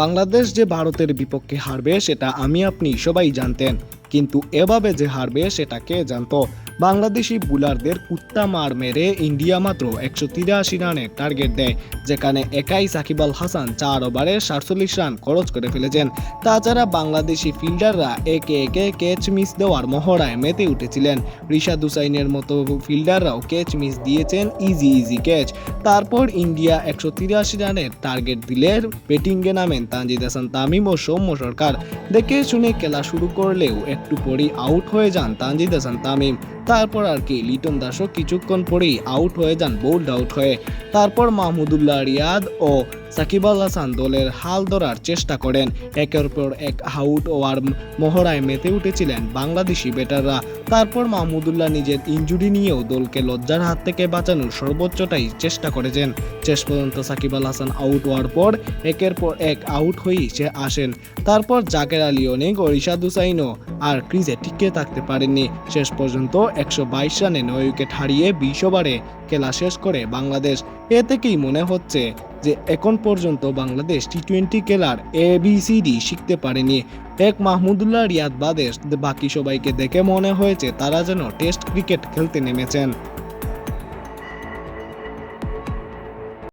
বাংলাদেশ যে ভারতের বিপক্ষে হারবে সেটা আমি আপনি সবাই জানতেন। কিন্তু এভাবে যে হারবে সেটা কে জানতো। বাংলাদেশি বুলারদের কুত্তা মার মেরে ইন্ডিয়া মাত্র একশো তিরাশি রানের টার্গেট দেয়, যেখানে একাই সাকিব আল হাসান চার ওভারে সাতচল্লিশ রান খরচ করে ফেলেছেন। তাছাড়া বাংলাদেশি ফিল্ডাররা একে একে ক্যাচ মিস দেওয়ার মহড়ায় মেতে উঠেছিলেন। রিশাদ হুসাইনের মতো ফিল্ডাররাও ক্যাচ মিস দিয়েছেন ইজি ইজি ক্যাচ তারপর ইন্ডিয়া একশো তিরাশি রানের টার্গেট দিলে ব্যাটিংয়ে নামেন তানজিদ হাসান, তামিম ও সৌম্য সরকার। দেখে শুনে খেলা শুরু করলেও একটু পরেই আউট হয়ে যান তানজিদ হাসান তামিম। তারপর আর কি, লিটন দাসও কিছুক্ষণ পরেই আউট হয়ে যান বোল্ড আউট হয়ে। তারপর মাহমুদুল্লাহ রিয়াদ ও সাকিব আল হাসান দলের হাল ধরার চেষ্টা করেন। একের পর এক আউট ওয়ার মহড়ায় মেতে উঠেছিলেন বাংলাদেশি ব্যাটাররা। তারপর মাহমুদুল্লাহ নিজের ইনজুরি নিয়েও দলকে লজ্জার হাত থেকে বাঁচানোর সর্বোচ্চটাই চেষ্টা করেছেন। শেষ পর্যন্ত সাকিব আল হাসান আউট হওয়ার পর একের পর এক আউট হয়েই সে আসেন। তারপর জাকের আলী অনেক ও রিশাদ হুসাইনও আর ক্রিজে টিকে থাকতে পারেননি। শেষ পর্যন্ত একশো বাইশ রানে নয় উইকেট হারিয়ে বিশ ওভারে খেলা শেষ করে বাংলাদেশ। এ থেকেই মনে হচ্ছে যে এখন পর্যন্ত বাংলাদেশ টি টোয়েন্টি খেলার এ বি সি ডি শিখতে পারেনি। এক মাহমুদুল্লাহ, রিয়াদ বাদেশ, বাকি সবাইকে দেখে মনে হয়েছে তারা যেন টেস্ট ক্রিকেট খেলতে নেমেছেন।